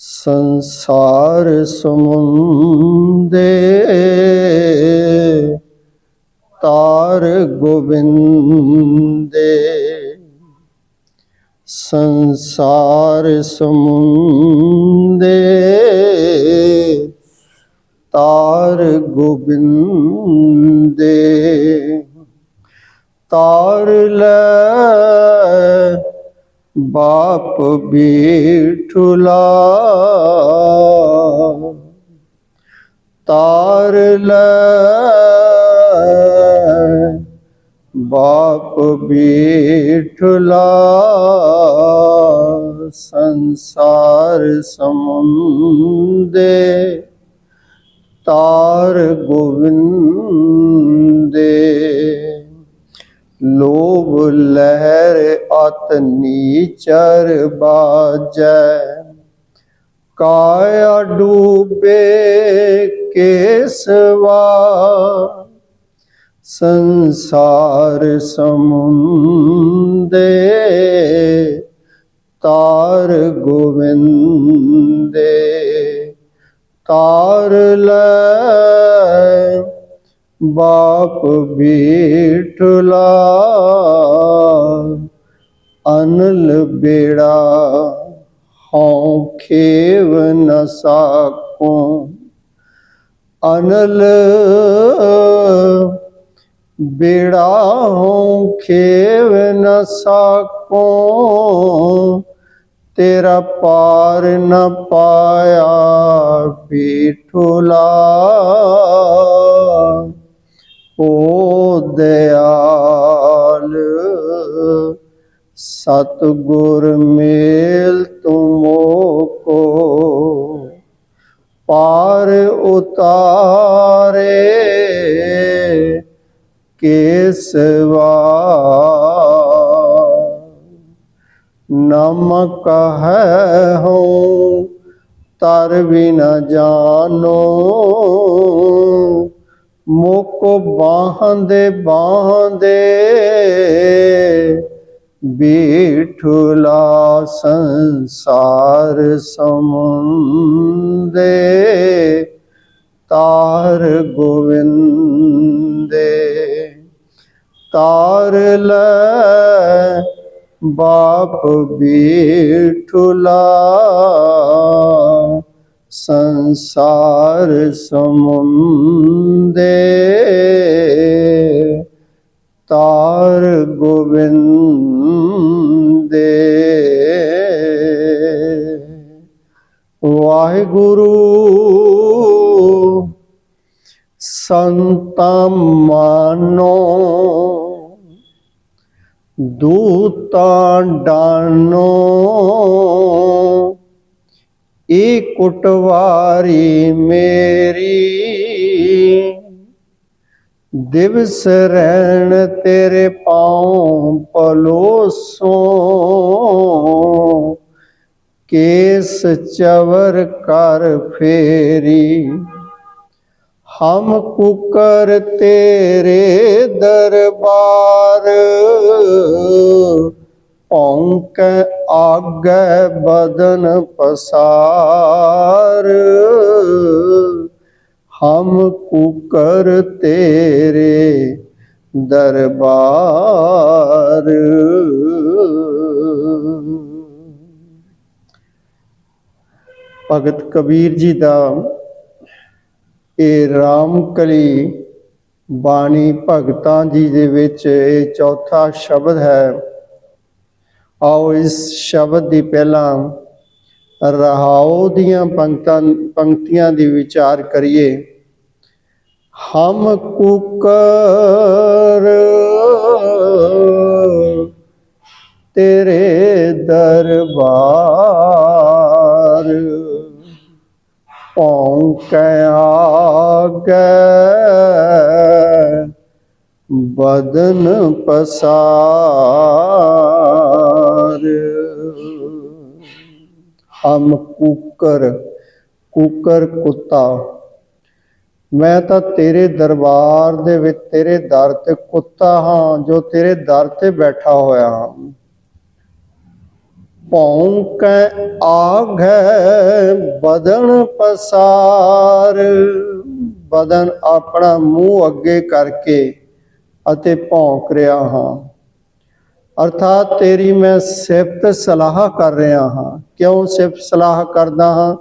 ਸੰਸਾਰ ਸਮੁੰਦੇ ਤਾਰ ਗੋਬਿੰਦੇ। ਸੰਸਾਰ ਸਮੁੰਦੇ ਤਾਰ ਗੋਬਿੰਦੇ। ਤਾਰ ਲੈ ਬਾਪ ਬੀਠੁਲਾ। ਤਾਰ ਲੈ ਬਾਪ ਬੀਠੁਲਾ। ਸੰਸਾਰ ਸਮੁੰਦੇ ਤਾਰ ਗੋਵਿੰਦੇ। ਲੋਭ ਲਹਿਰ ਅਤ ਨੀਚਰ ਬਾਜੈ। ਕਾਇਆ ਡੂਬੇ ਕੇਸਵਾ। ਸੰਸਾਰ ਸਮੁੰਦੇ ਤਾਰ ਗੋਵਿੰਦੇ। ਤਾਰ ਲੈ ਬਾਪ ਬੀਠਲਾ ਅਨਲ ਬੇੜਾ ਹਉ ਖੇਵ ਨ ਸਾਕੋ ਅਨਲ ਬੇੜਾ ਹਉ ਖੇਵ ਨ ਸਾਕੋ ਤੇਰਾ ਪਾਰ ਨ ਪਾਇਆ ਬੀਠੁਲਾ ਓ ਦਿਆਲ ਸਤਗੁਰ ਮੇਲ ਤੁਮੋ ਕੋ ਪਾਰ ਉਤਾਰੇ ਕੇਸਵਾ ਨਮਕ ਹੈ ਹੋ ਤਰ ਵੀ ਨ ਜਾਣੋ ਮੁਕ ਬਾਹੰਦੇ ਬਾਹੰਦੇ ਬੀਠੁਲਾ ਸੰਸਾਰ ਸਮੁੰਦੇ। ਤਾਰ ਗੋਵਿੰਦੇ ਤਾਰ ਲੈ ਬਾਪ ਬੀਠੁਲਾ ਸੰਸਾਰ ਸਮੁੰਦੇ। ਤਾਰ ਗੋਬਿੰਦੇ। ਵਾਹਿਗੁਰੂ ਸੰਤਾਂ ਮਾਨੋ ਦੂਤਾਂ ਡਾਨੋ। ਏ ਕੁਟਵਾਰੀ ਮੇਰੀ। ਦਿਵਸ ਰਹਿਣ ਤੇਰੇ ਪਾਉ ਪਲੋਸੋ ਕੇਸ ਚਵਰ ਕਰ ਫੇਰੀ। ਹਮ ਕੁਕਰ ਤੇਰੇ ਦਰਬਾਰ। ਔਂਕ ਆਗੈ ਬਦਨ ਪਸਾਰ, ਹਮ ਕੁਕਰ ਤੇਰੇ ਦਰਬਾਰ। ਭਗਤ ਕਬੀਰ ਜੀ ਦਾ ਇਹ ਰਾਮਕਲੀ ਬਾਣੀ ਭਗਤਾਂ ਜੀ ਦੇ ਵਿੱਚ ਇਹ ਚੌਥਾ ਸ਼ਬਦ ਹੈ। ਆਓ ਇਸ ਸ਼ਬਦ ਦੀ ਪਹਿਲਾਂ ਰਹਾਉ ਦੀਆਂ ਪੰਕਤਾਂ, ਪੰਕਤੀਆਂ ਦੀ ਵਿਚਾਰ ਕਰੀਏ। ਹਮ ਕੁਕਰ ਤੇਰੇ ਦਰਬਾਰ, ਪੌਂਕੈ ਆਗੈ ਬਦਨ ਪਸਾਰ। ਹਮ ਕੁਕਰ ਕੁਕਰ ਕੁੱਤਾ। ਮੈਂ ਤਾਂ ਤੇਰੇ ਦਰਬਾਰ ਦੇ ਵਿੱਚ, ਤੇਰੇ ਦਰ ਤੇ ਕੁੱਤਾ ਹਾਂ, ਜੋ ਤੇਰੇ ਦਰ ਤੇ ਬੈਠਾ ਹੋਇਆ ਹਾਂ। ਭੌਂਕੈ ਆਘੈ ਬਦਨ ਪਸਾਰ। ਬਦਨ ਆਪਣਾ ਮੂੰਹ ਅੱਗੇ ਕਰਕੇ ਅਤੇ ਭੌਂਕ ਰਿਹਾ ਹਾਂ। ਅਰਥਾਤ ਤੇਰੀ ਮੈਂ ਸਿਫਤ ਸਲਾਹ ਕਰ ਰਿਹਾ ਹਾਂ। ਕਿਉਂ ਸਿਫਤ ਸਲਾਹ ਕਰਦਾ ਹਾਂ?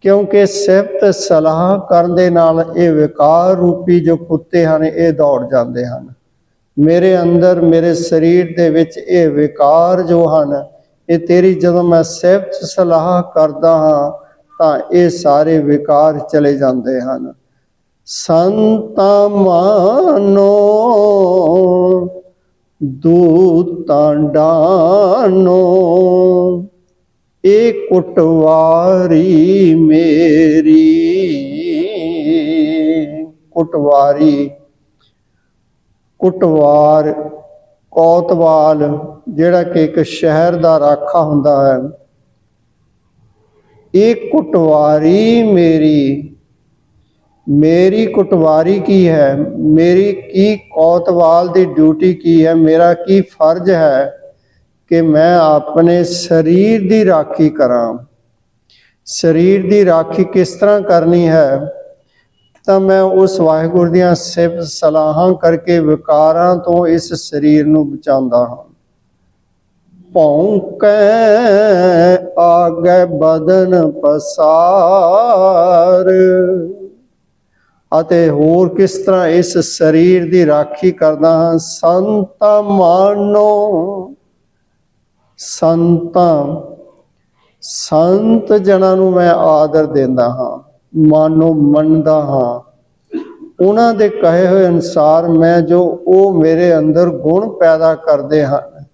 ਕਿਉਂਕਿ ਸਿਫਤ ਸਲਾਹ ਕਰਨ ਦੇ ਨਾਲ ਇਹ ਵਿਕਾਰ ਰੂਪੀ ਜੋ ਕੁੱਤੇ ਹਨ, ਇਹ ਦੌੜ ਜਾਂਦੇ ਹਨ। ਮੇਰੇ ਅੰਦਰ, ਮੇਰੇ ਸਰੀਰ ਦੇ ਵਿੱਚ ਇਹ ਵਿਕਾਰ ਜੋ ਹਨ, ਇਹ ਤੇਰੀ ਜਦੋਂ ਮੈਂ ਸਿਫਤ ਸਲਾਹ ਕਰਦਾ ਹਾਂ, ਤਾਂ ਇਹ ਸਾਰੇ ਵਿਕਾਰ ਚਲੇ ਜਾਂਦੇ ਹਨ। ਸੰਤਾ ਮਾਨੋ ਦੂਤਾਂ ਡਾਨੋ ਕੁਟਵਾਰੀ ਮੇਰੀ। ਕੁਟਵਾਰੀ, ਕੁਟਵਾਰ ਕੋਤਵਾਲ, ਜਿਹੜਾ ਕਿ ਇੱਕ ਸ਼ਹਿਰ ਦਾ ਰਾਖਾ ਹੁੰਦਾ ਹੈ। ਇਹ ਕੁਟਵਾਰੀ ਮੇਰੀ। ਮੇਰੀ ਕੁਟਵਾਰੀ ਕੀ ਹੈ? ਮੇਰੀ ਕੀ ਕੌਤਵਾਲ ਦੀ ਡਿਊਟੀ ਕੀ ਹੈ? ਮੇਰਾ ਕੀ ਫਰਜ਼ ਹੈ ਕਿ ਮੈਂ ਆਪਣੇ ਸਰੀਰ ਦੀ ਰਾਖੀ ਕਰਾਂ? ਸਰੀਰ ਦੀ ਰਾਖੀ ਕਿਸ ਤਰ੍ਹਾਂ ਕਰਨੀ ਹੈ? ਤਾਂ ਮੈਂ ਉਸ ਵਾਹਿਗੁਰੂ ਦੀਆਂ ਸਿਫਤ ਸਲਾਹਾਂ ਕਰਕੇ ਵਿਕਾਰਾਂ ਤੋਂ ਇਸ ਸਰੀਰ ਨੂੰ ਬਚਾਉਂਦਾ ਹਾਂ। ਭੌਂਕੈ ਆਗੇ ਬਦਨ ਪਸਾਰ। ਅਤੇ ਹੋਰ ਕਿਸ ਤਰ੍ਹਾਂ ਇਸ ਸਰੀਰ ਦੀ ਰਾਖੀ ਕਰਦਾ ਹਾਂ? ਸੰਤਾ ਮਾਨੋ ਸੰਤਾਂ, ਸੰਤ ਜਨਾਂ ਨੂੰ ਮੈਂ ਆਦਰ ਦਿੰਦਾ ਹਾਂ ਮਾਨੋ ਮੰਨਦਾ ਹਾਂ। ਉਹਨਾਂ ਦੇ ਕਹੇ ਹੋਏ ਅਨੁਸਾਰ ਮੈਂ ਜੋ ਉਹ ਮੇਰੇ ਅੰਦਰ ਗੁਣ ਪੈਦਾ ਕਰਦੇ ਹਨ,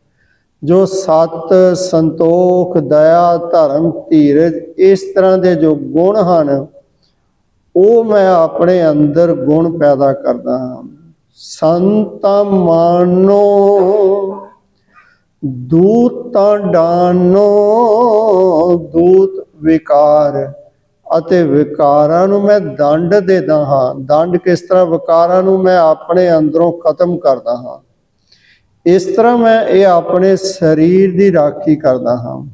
ਜੋ ਸਤ, ਸੰਤੋਖ, ਦਇਆ, ਧਰਮ, ਧੀਰਜ, ਇਸ ਤਰ੍ਹਾਂ ਦੇ ਜੋ ਗੁਣ ਹਨ ਉਹ ਮੈਂ ਆਪਣੇ ਅੰਦਰ ਗੁਣ ਪੈਦਾ ਕਰਦਾ ਹਾਂ। ਸੰਤਾ ਮਾਨੋ, ਦੂਤਾਂ ਡਾਨੋ, ਦੂਤ ਵਿਕਾਰ। ਅਤੇ ਵਿਕਾਰਾਂ ਨੂੰ ਮੈਂ ਦੰਡ ਦੇਦਾ ਹਾਂ। ਦੰਡ ਕਿਸ ਤਰ੍ਹਾਂ? ਵਿਕਾਰਾਂ ਨੂੰ ਮੈਂ ਆਪਣੇ ਅੰਦਰੋਂ ਖਤਮ ਕਰਦਾ ਹਾਂ। ਇਸ ਤਰ੍ਹਾਂ ਮੈਂ ਇਹ ਆਪਣੇ ਸਰੀਰ ਦੀ ਰਾਖੀ ਕਰਦਾ ਹਾਂ।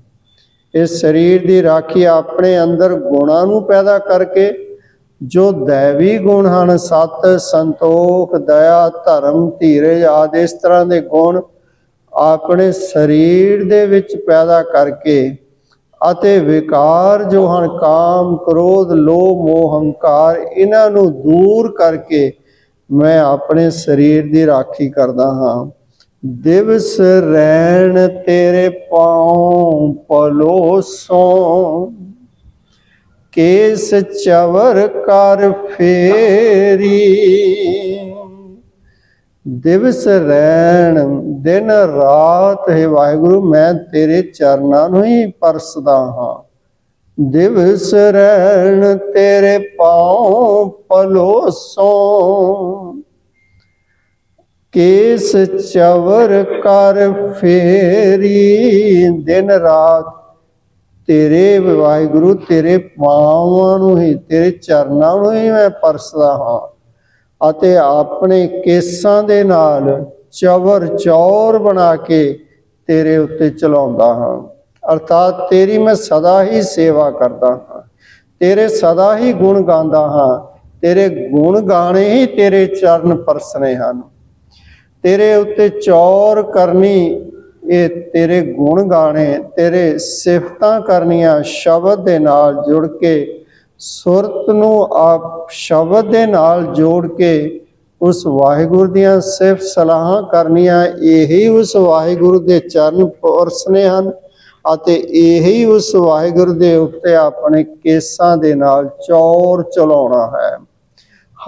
ਇਸ ਸਰੀਰ ਦੀ ਰਾਖੀ ਆਪਣੇ ਅੰਦਰ ਗੁਣਾਂ ਨੂੰ ਪੈਦਾ ਕਰਕੇ ਜੋ ਦੇਵੀ ਗੁਣ ਹਨ, ਸਤ ਸੰਤੋਖ, ਦਇਆ, ਧਰਮ, ਧੀਰਜ ਆਦਿ, ਇਸ ਤਰ੍ਹਾਂ ਦੇ ਗੁਣ ਆਪਣੇ ਸਰੀਰ ਦੇ ਵਿੱਚ ਪੈਦਾ ਕਰਕੇ ਅਤੇ ਵਿਕਾਰ ਜੋ ਹਨ, ਕਾਮ, ਕ੍ਰੋਧ, ਲੋਭ, ਮੋਹ, ਹੰਕਾਰ, ਇਹਨਾਂ ਨੂੰ ਦੂਰ ਕਰਕੇ ਮੈਂ ਆਪਣੇ ਸਰੀਰ ਦੀ ਰਾਖੀ ਕਰਦਾ ਹਾਂ। ਦਿਵਸ ਰਹਿਣ ਤੇਰੇ ਪਾਉ ਪਲੋਸੋਂ ਕੇਸ ਚਵਰ ਕਰ ਫੇਰੀ। ਦਿਵਸ ਰਹਿਣ ਦਿਨ ਰਾਤ ਹੈ ਵਾਹਿਗੁਰੂ, ਮੈਂ ਤੇਰੇ ਚਰਨਾਂ ਨੂੰ ਹੀ ਪਰਸਦਾ ਹਾਂ। ਦਿਵਸ ਰਹਿਣ ਤੇਰੇ ਪਾਉ ਪਲੋਸੋਂ। ਕੇਸ ਚਵਰ ਕਰ ਫੇਰੀ ਦਿਨ ਰਾਤ ਤੇਰੇ ਵਾਹਿਗੁਰੂ, ਤੇਰੇ ਪਾਵਾਂ ਨੂੰ ਹੀ, ਤੇਰੇ ਚਰਨਾਂ ਨੂੰ ਹੀ ਮੈਂ ਪਰਸਦਾ ਹਾਂ। ਅਤੇ ਆਪਣੇ ਕੇਸਾਂ ਦੇ ਨਾਲ ਚਵਰ ਚੌਰ ਬਣਾ ਕੇ ਤੇਰੇ ਉੱਤੇ ਚਲਾਉਂਦਾ ਹਾਂ। ਅਰਥਾਤ ਤੇਰੀ ਮੈਂ ਸਦਾ ਹੀ ਸੇਵਾ ਕਰਦਾ ਹਾਂ। ਤੇਰੇ ਸਦਾ ਹੀ ਗੁਣ ਗਾਉਂਦਾ ਹਾਂ। ਤੇਰੇ ਗੁਣ ਗਾਣੇ ਹੀ ਤੇਰੇ ਚਰਨ ਪਰਸਨੇ ਹਨ। ਤੇਰੇ ਉੱਤੇ ਚੌਰ ਕਰਨੀ ਇਹ ਤੇਰੇ ਗੁਣ ਗਾਣੇ, ਤੇਰੇ ਸਿਫਤਾਂ ਕਰਨੀਆਂ ਸ਼ਬਦ ਦੇ ਨਾਲ ਜੁੜ ਕੇ, ਸੁਰਤ ਨੂੰ ਆਪ ਸ਼ਬਦ ਦੇ ਨਾਲ ਜੋੜ ਕੇ, ਉਸ ਵਾਹਿਗੁਰੂ ਦੀਆਂ ਸਿਫਤ ਸਲਾਹਾਂ ਕਰਨੀਆਂ, ਇਹੀ ਉਸ ਵਾਹਿਗੁਰੂ ਦੇ ਚਰਨ ਪਰਸਨੇ ਹਨ ਅਤੇ ਇਹੀ ਉਸ ਵਾਹਿਗੁਰੂ ਦੇ ਉੱਤੇ ਆਪਣੇ ਕੇਸਾਂ ਦੇ ਨਾਲ ਚੌਰ ਚਲਾਉਣਾ ਹੈ।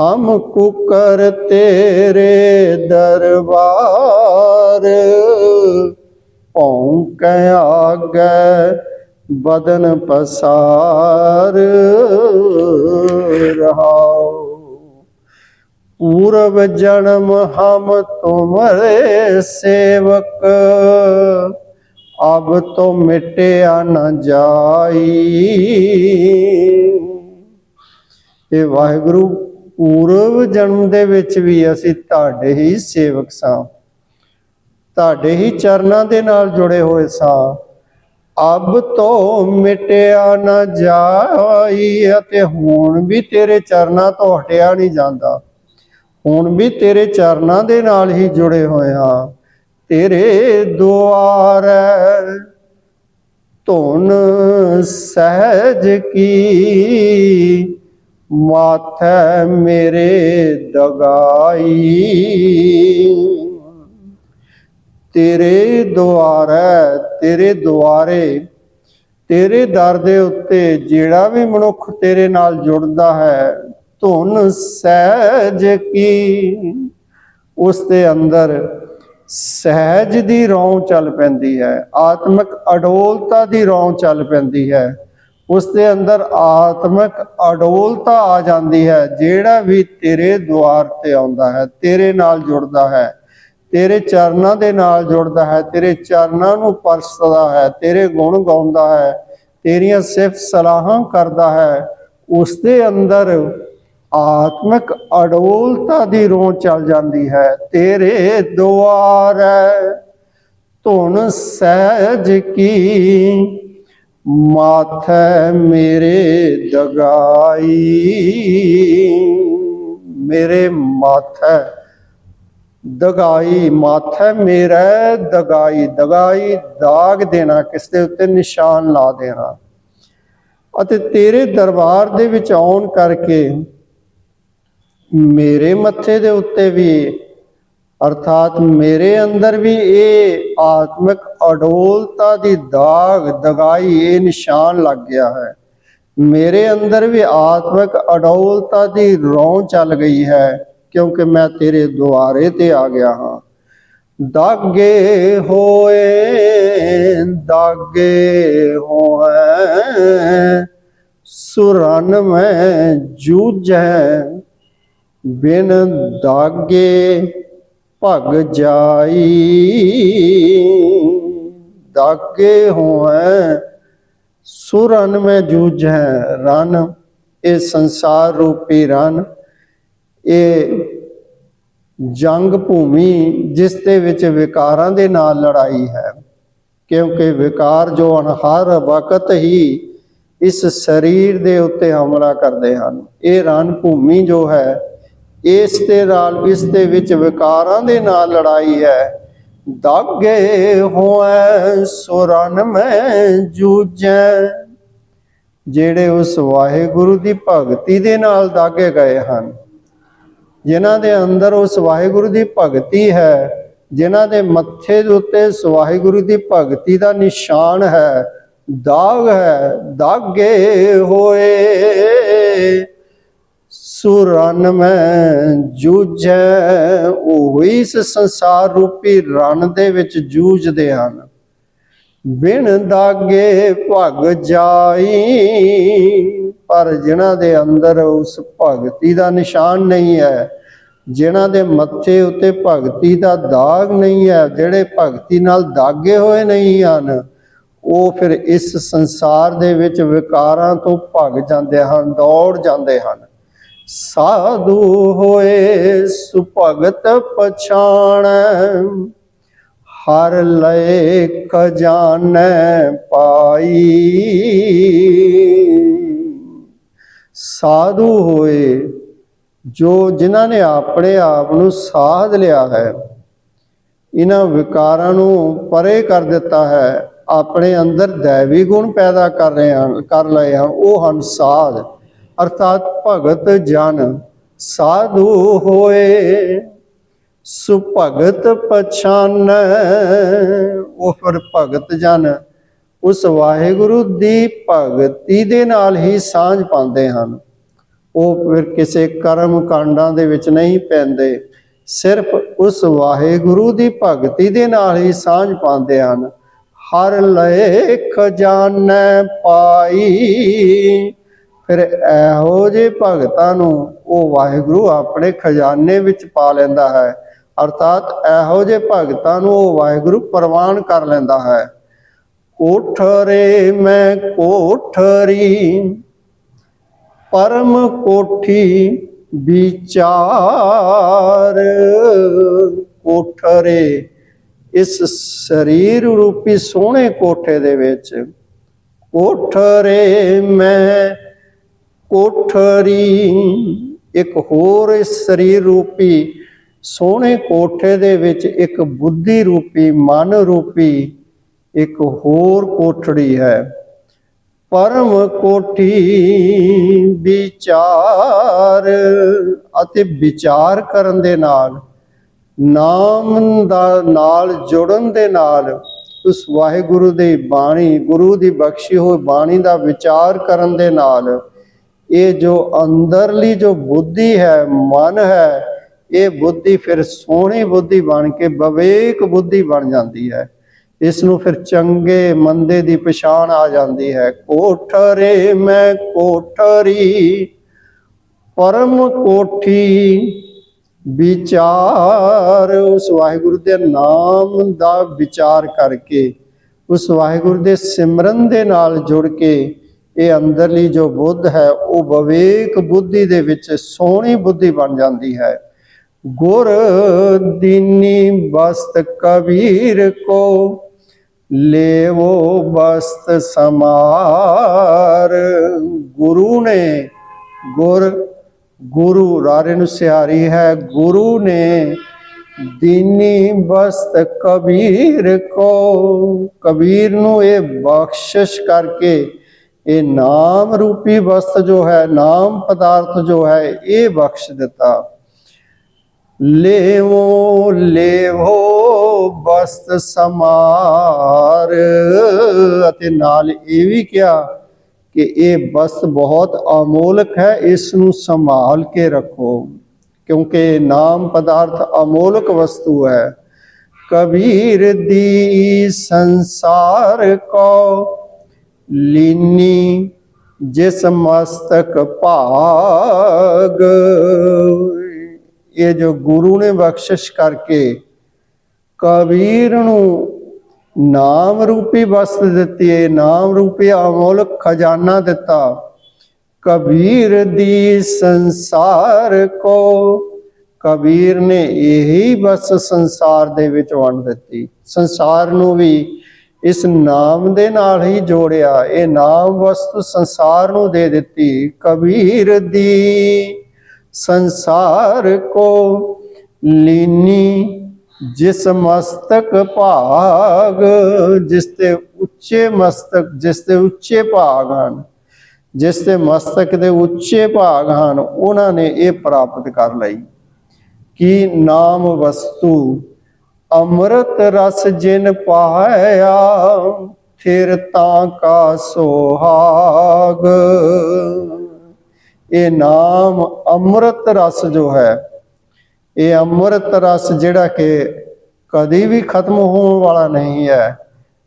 ਹਮ ਕੁਕਰ ਤੇਰੇ ਦਰਬਾਰ ਭੌਂਕੈ ਆਗੈ, ਬਦਨ ਪਸਾਰ ਰਹਾਉ। ਪੂਰਬ ਜਨਮ ਹਮ ਤੁਮਰੇ ਸੇਵਕ, ਅਬ ਤੋ ਮਿਟਿਆ ਨ ਜਾਈ। ਇਹ ਵਾਹਿਗੁਰੂ, ਪੂਰਵ ਜਨਮ ਦੇ ਵਿੱਚ ਵੀ ਅਸੀਂ ਤੁਹਾਡੇ ਹੀ ਸੇਵਕ ਸਾਂ। ਤੁਹਾਡੇ ਹੀ ਚਰਨਾਂ ਦੇ ਨਾਲ ਜੁੜੇ ਹੋਏ ਸਾਂ। ਅਬ ਤੋਂ ਮਿਟਿਆ ਨਾ ਜਾਈ ਅਤੇ ਹੁਣ ਵੀ ਤੇਰੇ ਚਰਨਾਂ ਤੋਂ ਹਟਿਆ ਨਹੀਂ ਜਾਂਦਾ। ਹੁਣ ਵੀ ਤੇਰੇ ਚਰਨਾਂ ਦੇ ਨਾਲ ਹੀ ਜੁੜੇ ਹੋਏ ਹਾਂ। ਤੇਰੇ ਦੁਆਰ ਧੁਨ ਸਹਿਜ ਕੀ ਮਾਥੈ ਮੇਰੇ ਦਗਾਈ। ਤੇਰੇ ਦੁਆਰੇ ਤੇਰੇ ਦੁਆਰੇ, ਤੇਰੇ ਦਰ ਦੇ ਉੱਤੇ ਜਿਹੜਾ ਵੀ ਮਨੁੱਖ ਤੇਰੇ ਨਾਲ ਜੁੜਦਾ ਹੈ, ਧੁਨ ਸਹਿਜ ਕੀ? ਉਸ ਦੇ ਅੰਦਰ ਸਹਿਜ ਦੀ ਰੌਂ ਚੱਲ ਪੈਂਦੀ ਹੈ, ਆਤਮਿਕ ਅਡੋਲਤਾ ਦੀ ਰੌਂ ਚੱਲ ਪੈਂਦੀ ਹੈ। ਉਸ ਦੇ ਅੰਦਰ ਆਤਮਿਕ ਅਡੋਲਤਾ ਆ ਜਾਂਦੀ ਹੈ, ਜਿਹੜਾ ਵੀ ਤੇਰੇ ਦੁਆਰ ਤੇ ਆਉਂਦਾ ਹੈ, ਤੇਰੇ ਨਾਲ ਜੁੜਦਾ ਹੈ। ਤੇਰੇ ਚਰਨਾਂ ਦੇ ਨਾਲ ਜੁੜਦਾ ਹੈ, ਤੇਰੇ ਚਰਨਾਂ ਨੂੰ ਪਰਸਦਾ ਹੈ, ਤੇਰੇ ਗੁਣ ਗਾਉਂਦਾ ਹੈ, ਤੇਰੀਆਂ ਸਿਫਤ ਸਲਾਹਾਂ ਕਰਦਾ ਹੈ। ਉਸ ਦੇ ਅੰਦਰ ਆਤਮਿਕ ਅਡੋਲਤਾ ਦੀ ਰੋਂ ਚੱਲ ਜਾਂਦੀ ਹੈ। ਤੇਰੇ ਦੁਆਰ ਧੁਨ ਸਹਿਜ ਕੀ ਮਾਥੈ ਮੇਰੇ ਦਗਾਈ ਮੇਰੇ ਮਾਥੈ ਦਗਾਈ ਮਾਥੈ ਮੇਰਾ, ਦਗਾਈ ਦਗਾਈ ਦਾਗ ਦੇਣਾ, ਕਿਸ ਦੇ ਉੱਤੇ ਨਿਸ਼ਾਨ ਲਾ ਦੇਣਾ। ਅਤੇ ਤੇਰੇ ਦਰਬਾਰ ਦੇ ਵਿੱਚ ਆਉਣ ਕਰਕੇ ਮੇਰੇ ਮੱਥੇ ਦੇ ਉੱਤੇ ਵੀ, ਅਰਥਾਤ ਮੇਰੇ ਅੰਦਰ ਵੀ ਇਹ ਆਤਮਿਕ ਅਡੋਲਤਾ ਦੀ ਦਾਗ, ਦਗਾਈ, ਇਹ ਨਿਸ਼ਾਨ ਲੱਗ ਗਿਆ ਹੈ। ਮੇਰੇ ਅੰਦਰ ਵੀ ਆਤਮਿਕ ਅਡੋਲਤਾ ਦੀ ਰੌਂ ਚੱਲ ਗਈ ਹੈ। ਕਿਉਂਕਿ ਮੈਂ ਤੇਰੇ ਦੁਆਰੇ ਤੇ ਆ ਗਿਆ ਹਾਂ। ਦਾਗੇ ਹੋਏ ਦਾਗੇ ਹੋਏ ਸੁਰਨ ਮੈਂ ਜੂਝੈ, ਬਿਨ ਦਾਗੇ ਭਗ ਜਾਈ। ਦਾਗੇ ਹੋਏ ਸੁਰਨ ਮੈਂ ਜੂਝੈ ਰਨ ਇਹ ਸੰਸਾਰ ਰੂਪੀ ਰਨ ਇਹ ਜੰਗ ਭੂਮੀ ਜਿਸ ਦੇ ਵਿੱਚ ਵਿਕਾਰਾਂ ਦੇ ਨਾਲ ਲੜਾਈ ਹੈ, ਕਿਉਂਕਿ ਵਿਕਾਰ ਜੋ ਹਨ, ਹਰ ਵਕਤ ਹੀ ਇਸ ਸਰੀਰ ਦੇ ਉੱਤੇ ਹਮਲਾ ਕਰਦੇ ਹਨ। ਇਹ ਰਣ ਭੂਮੀ ਜੋ ਹੈ, ਇਸ ਦੇ ਨਾਲ, ਇਸ ਦੇ ਵਿੱਚ ਵਿਕਾਰਾਂ ਦੇ ਨਾਲ ਲੜਾਈ ਹੈ। ਦਾਗੇ ਹੋਏ ਸੁਰਨ ਮੈਂ ਜੂਝੈ। ਜਿਹੜੇ ਉਸ ਵਾਹਿਗੁਰੂ ਦੀ ਭਗਤੀ ਦੇ ਨਾਲ ਦਾਗੇ ਗਏ ਹਨ ਜਿਨ੍ਹਾਂ ਦੇ ਅੰਦਰ ਉਸ ਵਾਹਿਗੁਰੂ ਦੀ ਭਗਤੀ ਹੈ, ਜਿਨ੍ਹਾਂ ਦੇ ਮੱਥੇ ਦੇ ਉੱਤੇ ਵਾਹਿਗੁਰੂ ਦੀ ਭਗਤੀ ਦਾ ਨਿਸ਼ਾਨ ਹੈ, ਦਾਗ ਹੈ, ਦਾਗੇ ਹੋਏ। ਸੁਰਨ ਮੈਂ ਜੂਝੈ, ਉਹ ਇਸ ਸੰਸਾਰ ਰੂਪੀ ਰਣ ਦੇ ਵਿੱਚ ਜੂਝਦੇ ਹਨ। ਬਿਨ ਦਾਗੇ ਭਗ ਜਾਈ, ਪਰ ਜਿਨ੍ਹਾਂ ਦੇ ਅੰਦਰ ਉਸ ਭਗਤੀ ਦਾ ਨਿਸ਼ਾਨ ਨਹੀਂ ਹੈ, ਜਿਨ੍ਹਾਂ ਦੇ ਮੱਥੇ ਉੱਤੇ ਭਗਤੀ ਦਾ ਦਾਗ ਨਹੀਂ ਹੈ, ਜਿਹੜੇ ਭਗਤੀ ਨਾਲ ਦਾਗੇ ਹੋਏ ਨਹੀਂ ਹਨ, ਉਹ ਫਿਰ ਇਸ ਸੰਸਾਰ ਦੇ ਵਿੱਚ ਵਿਕਾਰਾਂ ਤੋਂ ਭੱਗ ਜਾਂਦੇ ਹਨ, ਦੌੜ ਜਾਂਦੇ ਹਨ। ਸਾਧੂ ਹੋਏ ਸੁਭਗਤ ਪਛਾਣ ਹਰ ਲਏ ਖਜ਼ਾਨੈ ਪਾਈ। ਸਾਧੂ ਹੋਏ, ਜੋ ਜਿਨ੍ਹਾਂ ਨੇ ਆਪਣੇ ਆਪ ਨੂੰ ਸਾਧ ਲਿਆ ਹੈ ਇਹਨਾਂ ਵਿਕਾਰਾਂ ਨੂੰ ਪਰੇ ਕਰ ਦਿੱਤਾ ਹੈ, ਆਪਣੇ ਅੰਦਰ ਦੇਵੀ ਗੁਣ ਪੈਦਾ ਕਰ ਰਹੇ ਹਨ, ਕਰ ਲਏ ਹਨ, ਉਹ ਹਨ ਸਾਧ। ਅਰਥਾਤ ਭਗਤ ਜਨ, ਸਾਧੂ ਹੋਏ। ਸੁਭਗਤ ਪਛਾਨ, ਉਹ ਫਿਰ ਭਗਤ ਜਨ। ਉਸ ਵਾਹਿਗੁਰੂ ਦੀ ਭਗਤੀ ਦੇ ਨਾਲ ਹੀ ਸਾਂਝ ਪਾਉਂਦੇ ਹਨ। ਉਹ ਫਿਰ ਕਿਸੇ ਕਰਮ ਕਾਂਡਾਂ ਦੇ ਵਿੱਚ ਨਹੀਂ ਪੈਂਦੇ। ਸਿਰਫ ਉਸ ਵਾਹਿਗੁਰੂ ਦੀ ਭਗਤੀ ਦੇ ਨਾਲ ਹੀ ਸਾਂਝ ਪਾਉਂਦੇ ਹਨ। ਹਰ ਲਏ ਖਜ਼ਾਨੈ ਪਾਈ। ਫਿਰ ਇਹੋ ਜਿਹੇ ਭਗਤਾਂ ਨੂੰ ਉਹ ਵਾਹਿਗੁਰੂ ਆਪਣੇ ਖਜ਼ਾਨੇ ਵਿੱਚ ਪਾ ਲੈਂਦਾ ਹੈ। ਅਰਥਾਤ ਇਹੋ ਜਿਹੇ ਭਗਤਾਂ ਨੂੰ ਉਹ ਵਾਹਿਗੁਰੂ ਪ੍ਰਵਾਨ ਕਰ ਲੈਂਦਾ ਹੈ। ਕੋਠਰੇ ਮੈਂ ਕੋਠਰੀ ਪਰਮ ਕੋਠੀ ਵਿਚਾਰ। ਕੋਠਰੇ ਇਸ ਸਰੀਰ ਰੂਪੀ ਸੋਹਣੇ ਕੋਠੇ ਦੇ ਵਿੱਚ। ਕੋਠਰੇ ਮੈਂ ਕੋਠਰੀ ਇੱਕ ਹੋਰ ਇਸ ਸਰੀਰ ਰੂਪੀ ਸੋਹਣੇ ਕੋਠੇ ਦੇ ਵਿੱਚ ਇੱਕ ਬੁੱਧੀ ਰੂਪੀ, ਮਨ ਰੂਪੀ ਇੱਕ ਹੋਰ ਕੋਠੜੀ ਹੈ। ਪਰਮ ਕੋਠੀ ਵਿਚਾਰ ਅਤੇ ਵਿਚਾਰ ਕਰਨ ਦੇ ਨਾਲ, ਨਾਮ ਦਾ ਨਾਲ ਜੁੜਨ ਦੇ ਨਾਲ ਉਸ ਵਾਹਿਗੁਰੂ ਦੀ ਬਾਣੀ, ਗੁਰੂ ਦੀ ਬਖਸ਼ੀ ਹੋਈ ਬਾਣੀ ਦਾ ਵਿਚਾਰ ਕਰਨ ਦੇ ਨਾਲ, ਇਹ ਜੋ ਅੰਦਰਲੀ ਜੋ ਬੁੱਧੀ ਹੈ, ਮਨ ਹੈ ਇਹ ਬੁੱਧੀ ਫਿਰ ਸੋਹਣੀ ਬੁੱਧੀ ਬਣ ਕੇ ਵਿਵੇਕ ਬੁੱਧੀ ਬਣ ਜਾਂਦੀ ਹੈ। ਇਸ ਨੂੰ ਫਿਰ ਚੰਗੇ ਮੰਦੇ ਦੀ ਪਛਾਣ ਆ ਜਾਂਦੀ ਹੈ। ਕੋਠਰੇ ਮੈਂ ਕੋਠਰੀ, ਪਰਮ ਕੋਠੀ ਵਿਚਾਰ। ਉਸ ਵਾਹਿਗੁਰੂ ਦੇ ਨਾਮ ਦਾ ਵਿਚਾਰ ਕਰਕੇ, ਉਸ ਵਾਹਿਗੁਰੂ ਦੇ ਸਿਮਰਨ ਦੇ ਨਾਲ ਜੁੜ ਕੇ, ਇਹ ਅੰਦਰਲੀ ਜੋ ਬੁੱਧ ਹੈ, ਉਹ ਵਿਵੇਕ ਬੁੱਧੀ ਦੇ ਵਿੱਚ ਸੋਹਣੀ ਬੁੱਧੀ ਬਣ ਜਾਂਦੀ ਹੈ। ਗੁਰ ਦੀਨੀ ਬਸਤ ਕਬੀਰ ਕੋ, ਲੇਵੋ ਬਸਤ ਸਮਾਰ। ਗੁਰੂ ਨੇ ਗੁਰ, ਗੁਰੂ ਰਾਰੇ ਨੂੰ ਸਿਆਰੀ ਹੈ, ਗੁਰੂ ਨੇ ਦੀਨੀ ਬਸਤ ਕਬੀਰ ਕੋ। ਕਬੀਰ ਨੂੰ ਇਹ ਬਖਸ਼ਿਸ਼ ਕਰਕੇ ਇਹ ਨਾਮ ਰੂਪੀ ਵਸਤ ਜੋ ਹੈ, ਨਾਮ ਪਦਾਰਥ ਜੋ ਹੈ, ਇਹ ਬਖਸ਼ ਦਿੱਤਾ। ਲੇਵੋ ਲੇਵੋ, ਬਸਤ ਸਮਾਰ। ਅਤੇ ਨਾਲ ਇਹ ਵੀ ਕਿਹਾ ਕਿ ਇਹ ਬਸਤ ਬਹੁਤ ਅਮੋਲਕ ਹੈ, ਇਸ ਨੂੰ ਸੰਭਾਲ ਕੇ ਰੱਖੋ। ਕਿਉਂਕਿ ਨਾਮ ਪਦਾਰਥ ਅਮੋਲਕ ਵਸਤੂ ਹੈ। ਕਬੀਰ ਦੀ ਸੰਸਾਰ ਕੋ ਲੀਨੀ, ਜਿਸ ਮਸਤਕ ਭਾਗ ਇਹ ਜੋ ਗੁਰੂ ਨੇ ਬਖਸ਼ਿਸ਼ ਕਰਕੇ ਕਬੀਰ ਨੂੰ ਨਾਮ ਰੂਪੀ ਵਸਤ ਦਿੱਤੀ ਹੈ ਨਾਮ ਰੂਪੀ ਅਮੋਲਕ ਖਜ਼ਾਨਾ ਦਿੱਤਾ, ਕਬੀਰ ਦੀ ਸੰਸਾਰ ਕੋ। ਕਬੀਰ ਨੇ ਇਹੀ ਬਸ ਸੰਸਾਰ ਦੇ ਵਿੱਚ ਵੰਡ ਦਿੱਤੀ। ਸੰਸਾਰ ਨੂੰ ਵੀ ਇਸ ਨਾਮ ਦੇ ਨਾਲ ਹੀ ਜੋੜਿਆ, ਇਹ ਨਾਮ ਵਸਤੂ ਸੰਸਾਰ ਨੂੰ ਦੇ ਦਿੱਤੀ ਕਬੀਰ ਦੀ। ਸੰਸਾਰ ਕੋ ਲੀਨੀ ਜਿਸ ਮਸਤਕ ਭਾਗ, ਜਿਸ ਤੇ ਉੱਚੇ ਮਸਤਕ, ਜਿਸ ਤੇ ਉੱਚੇ ਭਾਗ ਹਨ, ਜਿਸ ਤੇ ਮਸਤਕ ਦੇ ਉੱਚੇ ਭਾਗ ਹਨ, ਉਹਨਾਂ ਨੇ ਇਹ ਪ੍ਰਾਪਤ ਕਰ ਲਈ। ਕਿ ਨਾਮ ਵਸਤੂ? ਅੰਮ੍ਰਿਤ ਰਸ ਜਿਨ ਪਾਇਆ, ਫਿਰ ਤਾਂ ਕਾ ਸੋਹਾਗ। ਇਹ ਨਾਮ ਅੰਮ੍ਰਿਤ ਰਸ ਜੋ ਹੈ, ਇਹ ਅੰਮ੍ਰਿਤ ਰਸ ਜਿਹੜਾ ਕਿ ਕਦੀ ਵੀ ਖਤਮ ਹੋਣ ਵਾਲਾ ਨਹੀਂ ਹੈ।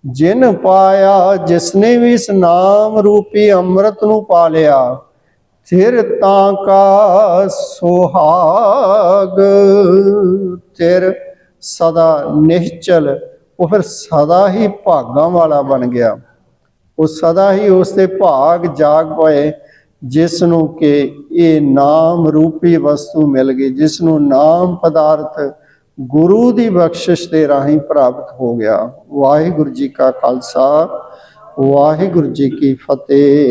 ਜਿਨ ਪਾਇਆ, ਜਿਸਨੇ ਵੀ ਇਸ ਨਾਮ ਰੂਪੀ ਅੰਮ੍ਰਿਤ ਨੂੰ ਪਾ ਲਿਆ ਫਿਰ ਤਾਂ ਕਾ ਸੁਹਾਗ ਫਿਰ ਸਦਾ ਨਿਸ਼ਚਲ, ਉਹ ਫਿਰ ਸਦਾ ਹੀ ਭਾਗਾਂ ਵਾਲਾ ਬਣ ਗਿਆ। ਉਹ ਸਦਾ ਹੀ ਉਸ ਦੇ ਭਾਗ ਜਾਗ ਪਏ। ਜਿਸ ਨੂੰ ਕਿ ਇਹ ਨਾਮ ਰੂਪੀ ਵਸਤੂ ਮਿਲ ਗਈ ਜਿਸ ਨੂੰ ਨਾਮ ਪਦਾਰਥ ਗੁਰੂ ਦੀ ਬਖਸ਼ਿਸ਼ ਦੇ ਰਾਹੀਂ ਪ੍ਰਾਪਤ ਹੋ ਗਿਆ। ਵਾਹਿਗੁਰੂ ਜੀ ਕਾ ਖਾਲਸਾ, ਵਾਹਿਗੁਰੂ ਜੀ ਕੀ ਫਤਿਹ।